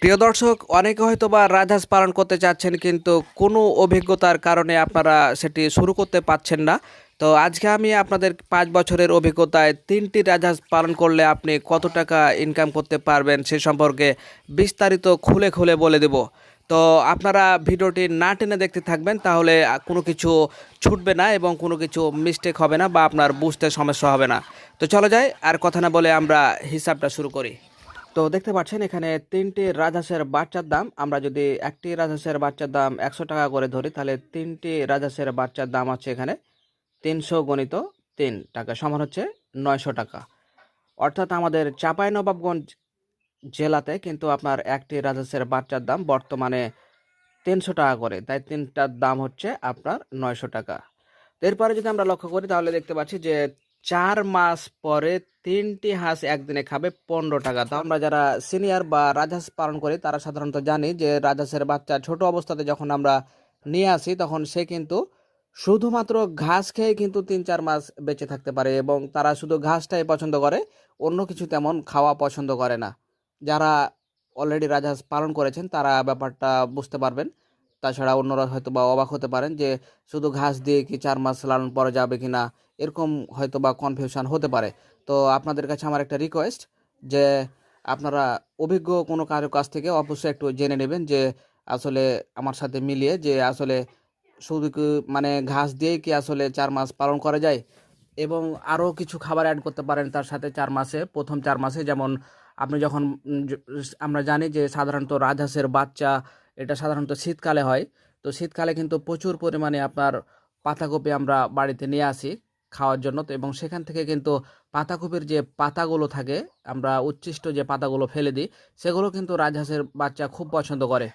প্রিয় দর্শক, অনেকে হয়তো বা রাজহাঁস পালন করতে চাচ্ছেন, কিন্তু কোনো অভিজ্ঞতার কারণে আপনারা সেটি শুরু করতে পারছেন না। তো আজকে আমি আপনাদের পাঁচ বছরের অভিজ্ঞতায় তিনটি রাজহাঁস পালন করলে আপনি কত টাকা ইনকাম করতে পারবেন সে সম্পর্কে বিস্তারিত খুলে খুলে বলে দেব। তো আপনারা ভিডিওটি না টেনে দেখতে থাকবেন, তাহলে কোনো কিছু ছুটবে না এবং কোনো কিছু মিস্টেক হবে না বা আপনার বুঝতে সমস্যা হবে না। তো চলো যাই, আর কথা না বলে আমরা হিসাবটা শুরু করি। তো দেখতে পাচ্ছেন, এখানে তিনটি রাজহাঁসের বাচ্চার দাম। আমরা যদি একটি রাজহাঁসের বাচ্চার দাম একশো টাকা করে ধরি, তাহলে তিনটি রাজহাঁসের বাচ্চার দাম আছে এখানে তিনশো গণিত তিন টাকা, সমান হচ্ছে নয়শো টাকা। অর্থাৎ আমাদের চাঁপাইনবাবগঞ্জ জেলাতে কিন্তু আপনার একটি রাজহাঁসের বাচ্চার দাম বর্তমানে তিনশো টাকা করে। তাই তিনটার দাম হচ্ছে আপনার নয়শো টাকা। এরপরে যদি আমরা লক্ষ্য করি, তাহলে দেখতে পাচ্ছি যে চার মাস পরে তিনটি হাঁস একদিনে খাবে পনেরো টাকা। তো আমরা যারা সিনিয়র বা রাজহাঁস পালন করি, তারা সাধারণত জানি যে রাজহাঁসের বাচ্চা ছোট অবস্থাতে যখন আমরা নিয়ে আসি, তখন সে কিন্তু শুধুমাত্র ঘাস খেয়ে কিন্তু তিন চার মাস বেঁচে থাকতে পারে এবং তারা শুধু ঘাসটাই পছন্দ করে, অন্য কিছু তেমন খাওয়া পছন্দ করে না। যারা অলরেডি রাজহাঁস পালন করেছেন, তারা ব্যাপারটা বুঝতে পারবেন। তাছাড়া অন্যরা হয়তো বা অবাক হতে পারেন যে, শুধু ঘাস দিয়ে কি চার মাস লালন পরে যাবে কি না এরকম হয়তো বা কনফিউশন হতে পারে। তো আপনাদের কাছে আমার একটা রিকোয়েস্ট যে, আপনারা অভিজ্ঞ কোনো কারও কাছ থেকে অবশ্যই একটু জেনে নেবেন যে, আসলে আমার সাথে মিলিয়ে যে, আসলে শুধু মানে ঘাস দিয়েই কি আসলে চার মাস পালন করা যায়? এবং আরও কিছু খাবার অ্যাড করতে পারেন তার সাথে চার মাসে, প্রথম চার মাসে যেমন, আপনি যখন আমরা জানি যে সাধারণত রাজহাঁসের বাচ্চা এটা সাধারণত শীতকালে হয়। তো শীতকালে কিন্তু প্রচুর পরিমাণে আপনার পাতাকপি আমরা বাড়িতে নিয়ে আসি খাওয়ার জন্য। তো এবং সেখান থেকে কিন্তু পাতাকপির যে পাতাগুলো থাকে, আমরা উচ্ছিষ্ট যে পাতাগুলো ফেলে দিই, সেগুলো কিন্তু রাজহাঁসের বাচ্চা খুব পছন্দ করে।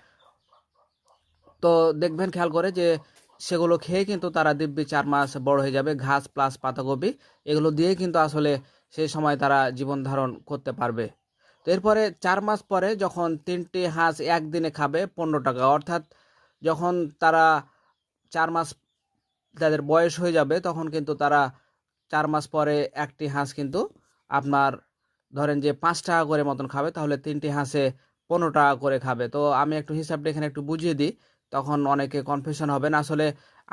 তো দেখবেন খেয়াল করে যে সেগুলো খেয়ে কিন্তু তারা দিব্যি চার মাস বড় হয়ে যাবে, ঘাস প্লাস পাতাকপি, এগুলো দিয়ে কিন্তু আসলে সেই সময় তারা জীবন ধারণ করতে পারবে। এরপরে চার মাস পরে যখন তিনটি হাঁস একদিনে খাবে পনেরো টাকা। অর্থাৎ যখন তারা চার মাস তাদের বয়স হয়ে যাবে, তখন কিন্তু তারা চার মাস পরে একটি হাঁস কিন্তু আপনার ধরেন যে পাঁচ টাকা করে মতন খাবে, তাহলে তিনটি হাঁসে পনেরো টাকা করে খাবে। তো আমি একটু হিসাবটা এখানে একটু বুঝিয়ে দিই, তখন অনেকে কনফিউশন হবে না। আসলে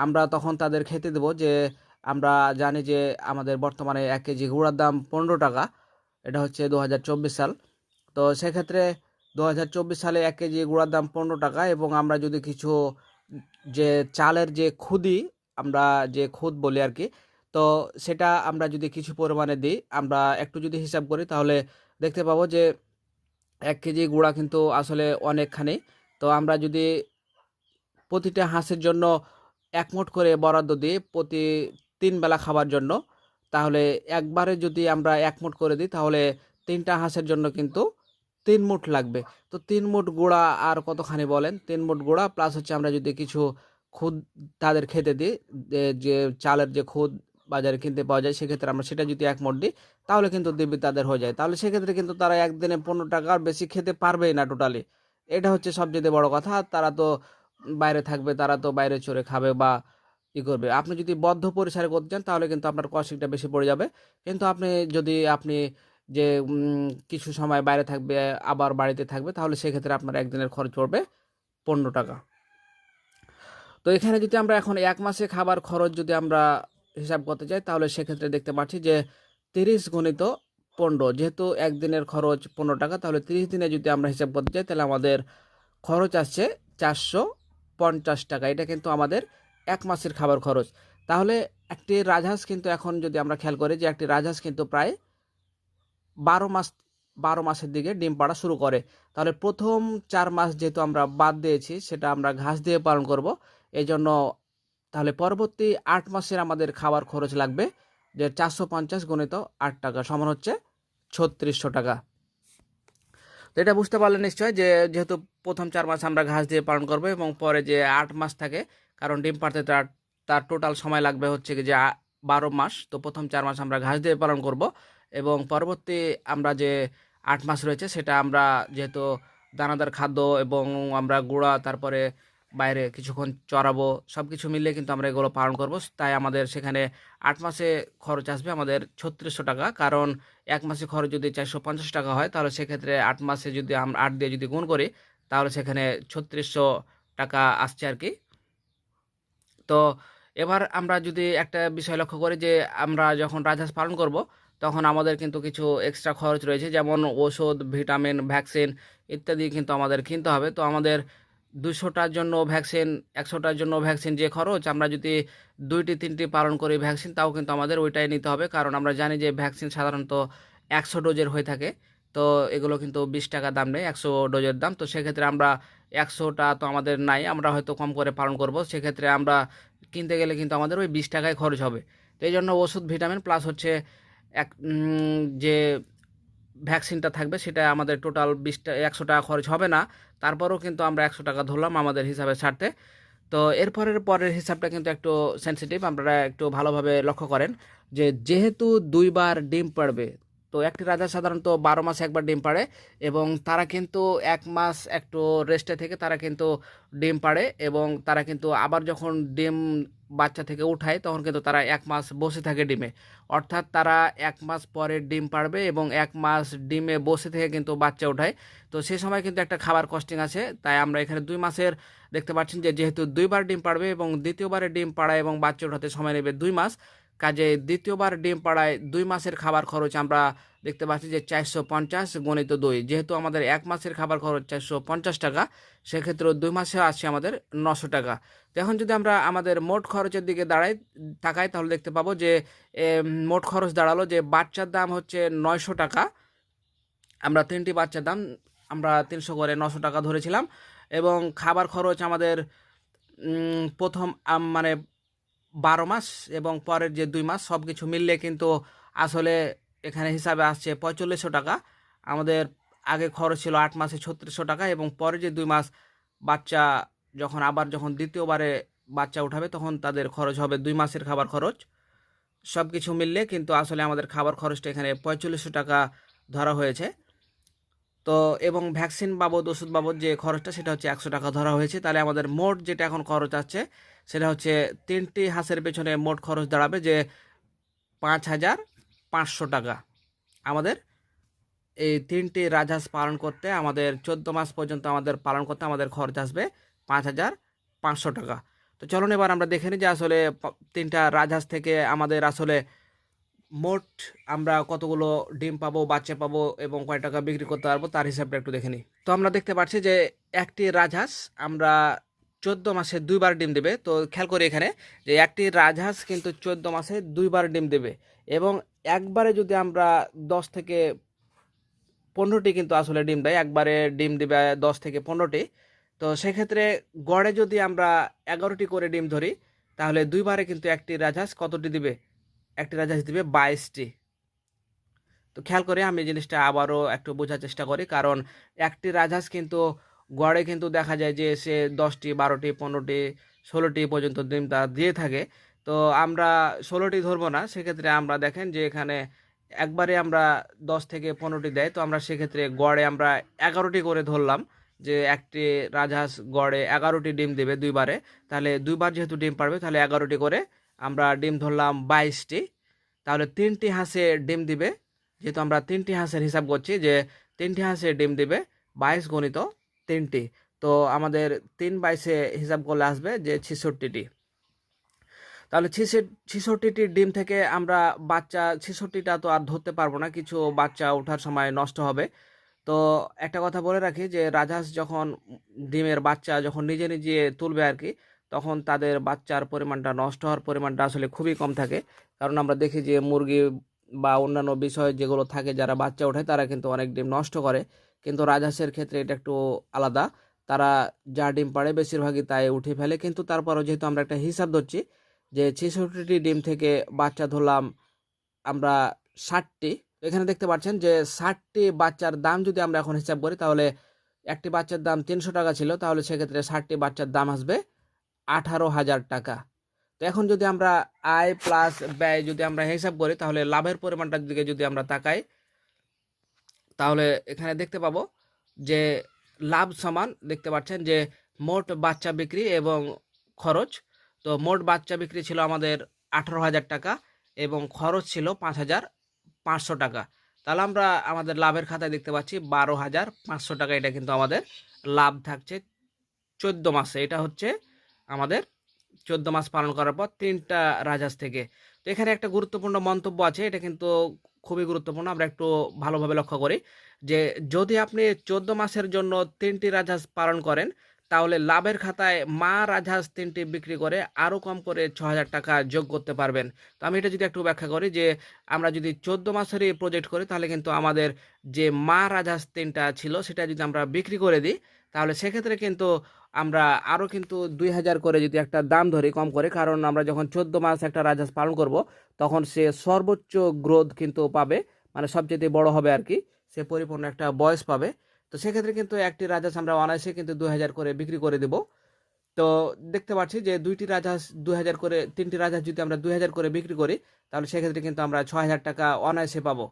আমরা তখন তাদের খেতে দেবো যে আমরা জানি যে আমাদের বর্তমানে এক কেজি গুঁড়ার দাম পনেরো টাকা, এটা হচ্ছে দু হাজার চব্বিশ সাল। তো সেক্ষেত্রে দু হাজার চব্বিশ সালে এক কেজি গুঁড়ার দাম পনেরো টাকা এবং আমরা যদি কিছু যে চালের যে খুদি, আমরা যে খুদ বলি আর কি, তো সেটা আমরা যদি কিছু পরিমাণে দিই, আমরা একটু যদি হিসাব করি তাহলে দেখতে পাবো যে এক কেজি গুঁড়া কিন্তু আসলে অনেকখানি। তো আমরা যদি প্রতিটা হাঁসের জন্য এক মুঠ করে বরাদ্দ দিই প্রতি তিন বেলা খাবার জন্য, তাহলে একবারে যদি আমরা এক মুঠ করে দিই তাহলে তিনটা হাঁসের জন্য কিন্তু তিন মুঠ লাগবে। তো তিন মুঠ গুঁড়া আর কতখানি বলেন? তিন মুঠ গুঁড়া প্লাস হচ্ছে আমরা যদি কিছু খুদ তাদের খেতে দিই, যে- চালের যে খুদ বাজারে কিনতে পাওয়া যায়, সেক্ষেত্রে আমরা সেটা যদি এক মুঠ দিই, তাহলে কিন্তু দিব্যি তাদের হয়ে যায়। তাহলে সেক্ষেত্রে কিন্তু তারা একদিনে পনেরো টাকার বেশি খেতে পারবেই না টোটালি এটা হচ্ছে সবচেয়ে বড় কথা। তারা তো বাইরে থাকবে, তারা তো বাইরে চড়ে খাবে বা ই করবে। আপনি যদি বদ্ধ পরিসরে করতে চান, তাহলে কিন্তু আপনার কস্টিংটা বেশি পড়ে যাবে। কিন্তু আপনি যদি, আপনি যে কিছু সময় বাইরে থাকবে, আবার বাড়িতে থাকবে, তাহলে সেক্ষেত্রে আপনার একদিনের খরচ পড়বে পনেরো টাকা। তো এখানে যদি আমরা এখন এক মাসে খাবার খরচ যদি আমরা হিসাব করতে চাই তাহলে সেক্ষেত্রে দেখতে পাচ্ছি যে, তিরিশ গণিত পনেরো, যেহেতু একদিনের খরচ পনেরো টাকা, তাহলে তিরিশ দিনে যদি আমরা হিসাব করতে চাই তাহলে আমাদের খরচ আসছে চারশো পঞ্চাশ টাকা। এটা কিন্তু আমাদের এক মাসের খাবার খরচ। তাহলে একটি রাজহাঁস কিন্তু এখন যদি আমরা খেয়াল করি যে, একটি রাজহাঁস কিন্তু প্রায় বারো মাস, বারো মাসের দিকে ডিম পাড়া শুরু করে। তাহলে প্রথম চার মাস যেহেতু আমরা বাদ দিয়েছি, সেটা আমরা ঘাস দিয়ে পালন করব। এই জন্য তাহলে পরবর্তী আট মাসের আমাদের খাবার খরচ লাগবে, যে চারশো পঞ্চাশ গণিত আট টাকা সমান হচ্ছে ছত্রিশশো টাকা। তো এটা বুঝতে পারলেন নিশ্চয় যে যেহেতু প্রথম চার মাস আমরা ঘাস দিয়ে পালন করব এবং পরে যে আট মাস থাকে, কারণ ডিম পাড়তে তার তার টোটাল সময় লাগবে হচ্ছে যে বারো মাস। তো প্রথম চার মাস আমরা ঘাস দিয়ে পালন করব। এবং পরবর্তী আমরা যে আট মাস রয়েছে, সেটা আমরা যেহেতু দানাদার খাদ্য এবং আমরা গুঁড়া, তারপরে বাইরে কিছুক্ষণ চড়াবো সব কিছু মিলিয়ে কিন্তু আমরা এগুলো পালন করব। তাই আমাদের সেখানে আট মাসে খরচ আসবে আমাদের ছত্রিশশো টাকা। কারণ এক মাসে খরচ যদি চারশো পঞ্চাশ টাকা হয়, তাহলে সেক্ষেত্রে আট মাসে যদি আমরা আট দিয়ে যদি গুণ করি, তাহলে সেখানে ছত্রিশশো টাকা আসছে আর কি। তো এবার আমরা যদি একটা বিষয় লক্ষ্য করি যে, আমরা যখন রাজহাঁস পালন করব তখন আমাদের কিন্তু কিছু এক্সট্রা খরচ রয়েছে, যেমন ওষুধ ভিটামিন ভ্যাকসিন ইত্যাদি কিন্তু আমাদের কিনতে হবে। তো আমাদের দুশোটার জন্য ভ্যাকসিন একশোটার জন্য ভ্যাকসিন যে খরচ, আমরা যদি দুইটি, তিনটি পালন করি ভ্যাকসিন তাও কিন্তু আমাদের ওইটাই নিতে হবে। কারণ আমরা জানি যে ভ্যাকসিন সাধারণত একশো ডোজের হয়ে থাকে। তো এগুলো কিন্তু বিশ টাকা দাম নেই, একশো ডোজের দাম। তো সেক্ষেত্রে আমরা একশোটা তো আমাদের নাই, আমরা হয়তো কম করে পালন করব। সেক্ষেত্রে আমরা কিনতে গেলে কিন্তু আমাদের ওই বিশ টাকায় খরচ হবে। তো এই জন্য ওষুধ ভিটামিন প্লাস হচ্ছে এক যে ভ্যাকসিনটা থাকবে সেটা আমাদের টোটাল বিশটা একশো টাকা খরচ হবে না। তারপরেও কিন্তু আমরা একশো টাকা ধরলাম আমাদের হিসাবে ছাড়তে তো এরপরের পরের হিসাবটা কিন্তু একটু সেন্সিটিভ আপনারা একটু ভালোভাবে লক্ষ্য করেন যে যেহেতু দুইবার ডিম পাড়বে, তো একটি রাজা সাধারণত বারো মাসে একবার ডিম পাড়ে এবং তারা কিন্তু এক মাস একটু রেস্টে থেকে তারা কিন্তু ডিম পাড়ে এবং তারা কিন্তু আবার যখন ডিম বাচ্চা থেকে উঠায়, তখন কিন্তু তারা এক মাস বসে থাকে ডিমে। অর্থাৎ তারা এক মাস পরে ডিম পারবে এবং এক মাস ডিমে বসে থেকে কিন্তু বাচ্চা উঠায়। তো সে সময় কিন্তু একটা খাবার কস্টিং আছে। তাই আমরা এখানে দুই মাসের দেখতে পাচ্ছেন যে, যেহেতু দুইবার ডিম পাড়বে এবং দ্বিতীয়বারে ডিম পাড়ায় এবং বাচ্চা উঠাতে সময় নেবে দুই মাস কাজে দ্বিতীয়বার ডিম পাড়ায় দুই মাসের খাবার খরচ আমরা দেখতে পাচ্ছি যে চারশো পঞ্চাশ গণিত দুই। যেহেতু আমাদের এক মাসের খাবার খরচ চারশো পঞ্চাশ টাকা সেক্ষেত্রে দুই মাসে আসছে আমাদের নশো টাকা। এখন যদি আমরা আমাদের মোট খরচের দিকে দাঁড়াই, তাকাই, তাহলে দেখতে পাবো যে মোট খরচ দাঁড়াল যে বাচ্চার দাম হচ্ছে নয়শো টাকা। আমরা তিনটি বাচ্চার দাম, আমরা তিনশো করে নশো টাকা ধরেছিলাম এবং খাবার খরচ আমাদের প্রথম মানে বারো মাস এবং পরের যে দুই মাস সব কিছু মিললে কিন্তু আসলে এখানে হিসাবে আসছে পঁয়তাল্লিশশো টাকা। আমাদের আগে খরচ ছিল আট মাসে ছত্রিশশো টাকা এবং পরে যে দুই মাস বাচ্চা যখন আবার যখন দ্বিতীয়বারে বাচ্চা উঠাবে তখন তাদের খরচ হবে দুই মাসের খাবার খরচ। সব কিছু মিললে কিন্তু আসলে আমাদের খাবার খরচটা এখানে পঁয়তাল্লিশশো টাকা ধরা হয়েছে। তো এবং ভ্যাকসিন বাবদ, ওষুধ বাবদ যে খরচটা সেটা হচ্ছে একশো টাকা ধরা হয়েছে। তাহলে আমাদের মোট যেটা এখন খরচ আছে সেটা হচ্ছে তিনটি হাঁসের পেছনে মোট খরচ দাঁড়াবে যে পাঁচ হাজার পাঁচশো টাকা। আমাদের এই তিনটি রাজহাঁস পালন করতে, আমাদের চোদ্দ মাস পর্যন্ত আমাদের পালন করতে আমাদের খরচ আসবে পাঁচ হাজার পাঁচশো টাকা। তো চলুন এবার আমরা দেখে নিই যে আসলে তিনটা রাজহাঁস থেকে আমাদের আসলে মোট আমরা কতগুলো ডিম পাবো, বাচ্চা পাবো এবং কয় টাকা বিক্রি করতে পারব, তার হিসাবটা একটু দেখে নিই। তো আমরা দেখতে পাচ্ছি যে একটি রাজহাঁস আমরা চোদ্দ মাসে দুইবার ডিম দেবে। তো খেয়াল করি এখানে যে একটি রাজহাঁস কিন্তু চোদ্দ মাসে দুইবার ডিম দেবে এবং একবারে যদি আমরা দশ থেকে পনেরোটি কিন্তু আসলে ডিম দেয়, একবারে ডিম দেবে দশ থেকে পনেরোটি, তো সেক্ষেত্রে গড়ে যদি আমরা এগারোটি করে ডিম ধরি, তাহলে দুইবারে কিন্তু একটি রাজহাঁস কতটি দিবে? একটি রাজহাঁস দিবে বাইশটি। তো খেয়াল করে আমি জিনিসটা আবারও একটু বোঝার চেষ্টা করি, কারণ একটি রাজহাঁস কিন্তু গড়ে কিন্তু দেখা যায় যে সে দশটি, বারোটি, পনেরোটি, ষোলোটি পর্যন্ত ডিম তা দিয়ে থাকে। তো আমরা ষোলোটি ধরবো না, সেক্ষেত্রে আমরা দেখেন যে এখানে একবারে আমরা দশ থেকে পনেরোটি দেয়। তো আমরা সেক্ষেত্রে গড়ে আমরা এগারোটি করে ধরলাম যে একটি রাজহাঁস গড়ে এগারোটি ডিম দেবে দুইবারে। তাহলে দুইবার যেহেতু ডিম পারবে, তাহলে এগারোটি করে আমরা ডিম ধরলাম বাইশটি। তাহলে তিনটি হাঁসে ডিম দিবে। যেহেতু আমরা তিনটি হাঁসের হিসাব করছি যে তিনটি হাঁসে ডিম দিবে বাইশ গণিত তিনটি। তো আমাদের তিন বাইশে হিসাব করলে আসবে যে ছেষট্টিটি। তাহলে ছেষট্টিটি ডিম থেকে আমরা বাচ্চা, ছেষট্টিটা তো আর ধরতে পারব না, কিছু বাচ্চা ওঠার সময় নষ্ট হবে। তো একটা কথা বলে রাখি যে রাজহাঁস যখন ডিমের বাচ্চা যখন নিজে নিজে তুলবে আর কি, তখন তাদের বাচ্চার পরিমাণটা নষ্ট হওয়ার পরিমাণটা আসলে খুবই কম থাকে। কারণ আমরা দেখি যে মুরগি বা অন্যান্য বিষয় যেগুলো থাকে যারা বাচ্চা ওঠায় তারা কিন্তু অনেক ডিম নষ্ট করে। কিন্তু রাজহাঁসের ক্ষেত্রে এটা একটু আলাদা। তারা যা ডিম পাড়ে বেশিরভাগই তাই উঠে ফেলে। কিন্তু তারপরও যেহেতু আমরা একটা হিসাব ধরছি যে ছেষট্টিটি ডিম থেকে বাচ্চা ধরলাম আমরা ষাটটি, এখানে দেখতে পাচ্ছেন যে ষাটটি বাচ্চার দাম যদি আমরা এখন হিসাব করি, তাহলে একটি বাচ্চার দাম তিনশো টাকা ছিল, তাহলে সেক্ষেত্রে ষাটটি বাচ্চার দাম আসবে আঠারো হাজার টাকা। তো এখন যদি আমরা আয় প্লাস ব্যয় যদি আমরা হিসাব করি, তাহলে লাভের পরিমাণটার দিকে যদি আমরা তাকাই তাহলে এখানে দেখতে পাবো যে লাভ সমান দেখতে পাচ্ছেন যে মোট বাচ্চা বিক্রি এবং খরচ। তো মোট বাচ্চা বিক্রি ছিল আমাদের আঠারো হাজার টাকা এবং খরচ ছিল পাঁচ হাজার পাঁচশো টাকা। তাহলে আমরা আমাদের লাভের খাতায় দেখতে পাচ্ছি বারো হাজার পাঁচশো টাকা এটা কিন্তু আমাদের লাভ থাকছে চোদ্দ মাসে। এটা হচ্ছে আমাদের চোদ্দ মাস পালন করার পর তিনটা রাজহাঁস থেকে। তো এখানে একটা গুরুত্বপূর্ণ মন্তব্য আছে, এটা কিন্তু খুবই গুরুত্বপূর্ণ। আমরা একটু ভালোভাবে লক্ষ্য করি যে, যদি আপনি চোদ্দ মাসের জন্য তিনটি রাজহাঁস পালন করেন, তাহলে লাভের খাতায় মা রাজহাঁস তিনটি বিক্রি করে আরও কম করে ছ হাজার টাকা যোগ করতে পারবেন। তো আমি এটা যদি একটু ব্যাখ্যা করি যে, আমরা যদি চোদ্দ মাসেরই প্রজেক্ট করি, তাহলে কিন্তু আমাদের যে মা রাজহাঁস তিনটা ছিল, সেটা যদি আমরা বিক্রি করে দিই, তাহলে সেক্ষেত্রে কিন্তু আমরা আরও কিন্তু দুই হাজার করে যদি একটা দাম ধরি কম করে, কারণ আমরা যখন চোদ্দ মাস একটা রাজহাঁস পালন করব, তখন সে সর্বোচ্চ গ্রোথ কিন্তু পাবে মানে সবচেয়ে বড় হবে আর কি, সে পরিপূর্ণ একটা বয়স পাবে। তো সেক্ষেত্রে কিন্তু একটি রাজহাঁস আমরা অনায়াসে কিন্তু দুই হাজার করে বিক্রি করে দেব। তো দেখতে পাচ্ছি যে দুইটি রাজহাঁস, দুই হাজার করে, তিনটি রাজহাঁস যদি আমরা দুই হাজার করে বিক্রি করি, তাহলে সেক্ষেত্রে কিন্তু আমরা ছ হাজার টাকা অনায়াসে পাবো।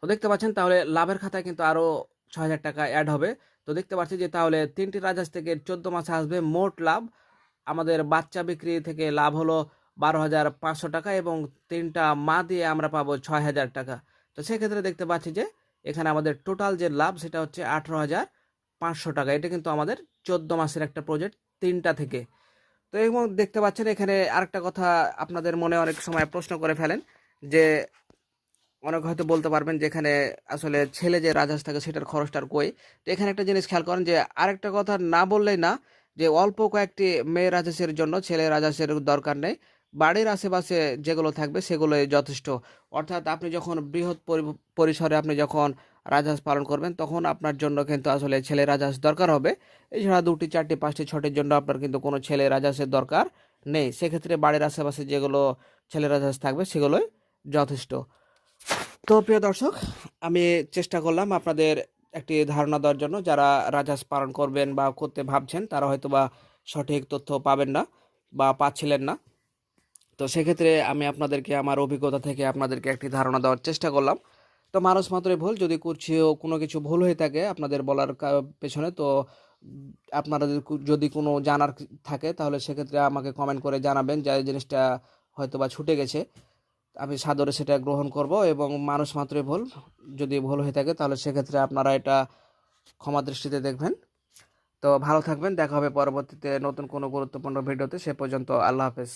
তো দেখতে পাচ্ছেন, তাহলে লাভের খাতায় কিন্তু আরও ছ হাজার টাকা অ্যাড হবে। তো দেখতে পাচ্ছি যে তাহলে তিনটি রাজহাঁস থেকে চোদ্দ মাসে আসবে। মোট লাভ আমাদের বাচ্চা বিক্রি থেকে লাভ হলো বারো হাজার পাঁচশো টাকা এবং তিনটা মা দিয়ে আমরা পাবো ছয় হাজার টাকা। তো সেক্ষেত্রে দেখতে পাচ্ছি যে এখানে আমাদের টোটাল যে লাভ সেটা হচ্ছে আঠেরো হাজার পাঁচশো টাকা। এটা কিন্তু আমাদের চোদ্দ মাসের একটা প্রজেক্ট তিনটা থেকে। তো এবং দেখতে পাচ্ছেন এখানে আরেকটা কথা আপনাদের মনে অনেক সময় প্রশ্ন করে ফেলেন যে অনেক হয়তো বলতে পারবেন যে এখানে আসলে ছেলে যে রাজহাঁস থাকে সেটার খরচটার কই। তো এখানে একটা জিনিস খেয়াল করেন যে আরেকটা কথা না বললেই না, যে অল্প কয়েকটি মেয়ে রাজহাঁসের জন্য ছেলে রাজহাঁসের দরকার নেই। বাড়ির আশেপাশে যেগুলো থাকবে সেগুলোই যথেষ্ট। অর্থাৎ আপনি যখন বৃহৎ পরি- পরিসরে আপনি যখন রাজহাঁস পালন করবেন, তখন আপনার জন্য কিন্তু আসলে ছেলে রাজহাঁস দরকার হবে। এছাড়া দুটি, চারটি, পাঁচটি, ছটির জন্য আপনার কিন্তু কোনো ছেলে রাজহাঁসের দরকার নেই। সেক্ষেত্রে বাড়ির আশেপাশে যেগুলো ছেলে রাজহাঁস থাকবে সেগুলোই যথেষ্ট। তো প্রিয় দর্শক, আমি চেষ্টা করলাম আপনাদের একটি ধারণা দেওয়ার জন্য। যারা রাজহাঁস পালন করবেন বা করতে ভাবছেন, তারা হয়তো বা সঠিক তথ্য পাবেন না বা পাচ্ছিলেন না। তো সেক্ষেত্রে আমি আপনাদেরকে, আমার অভিজ্ঞতা থেকে আপনাদেরকে একটি ধারণা দেওয়ার চেষ্টা করলাম। তো মানুষ মাত্রই ভুল, যদি করছিও কোনো কিছু ভুল হয়ে থাকে আপনাদের বলার পেছনে, তো আপনারা যদি কোনো জানার থাকে, তাহলে সেক্ষেত্রে আমাকে কমেন্ট করে জানাবেন যে জিনিসটা হয়তো বা ছুটে গেছে। আমি সাদরে সেটা গ্রহণ করব এবং মানুষ মাত্রই ভুল, যদি ভুল হয়ে থাকে তাহলে সেক্ষেত্রে আপনারা এটা ক্ষমা দৃষ্টিতে দেখবেন। তো ভালো থাকবেন, দেখা হবে পরবর্তীতে নতুন কোনো গুরুত্বপূর্ণ ভিডিওতে, সে পর্যন্ত আল্লাহ হাফেজ।